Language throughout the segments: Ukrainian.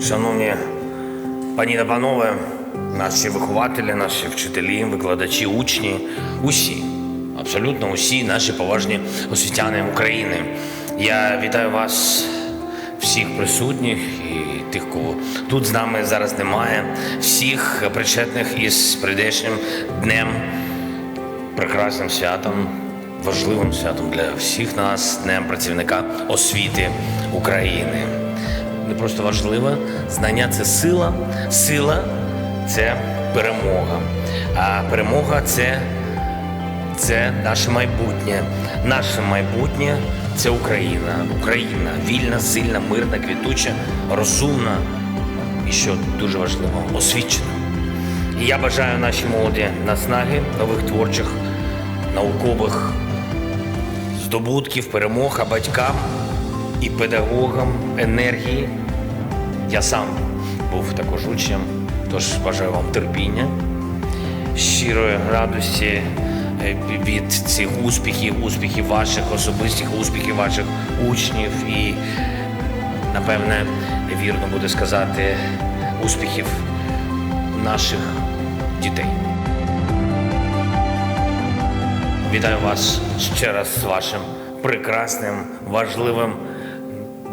Шановні пані та панове, наші вихователі, наші вчителі, викладачі, учні, усі, абсолютно усі наші поважні освітяни України. Я вітаю вас, всіх присутніх і тих, кого тут з нами зараз немає, всіх причетних із прийдешнім днем, прекрасним святом, важливим святом для всіх нас, днем працівника освіти України не просто важливе. Знання це сила, сила це перемога. А перемога це, це наше майбутнє. Наше майбутнє це Україна. Україна вільна, сильна, мирна, квітуча, розумна і що дуже важливо, освічена. І я бажаю нашій молоді наснаги, нових творчих, наукових здобутків, перемог, а батькам і педагогам енергії. Я сам був також учнем, тож бажаю вам терпіння, щирої радості е, від цих успіхів, успіхів ваших, особистих успіхів ваших учнів і, напевне, вірно буде сказати, успіхів наших дітей. Вітаю вас ще раз з вашим прекрасним, важливим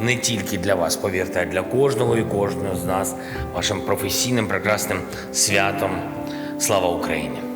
не тільки для вас, повірте, а для кожного і кожного з нас, вашим професійним прекрасним святом. Слава Україні!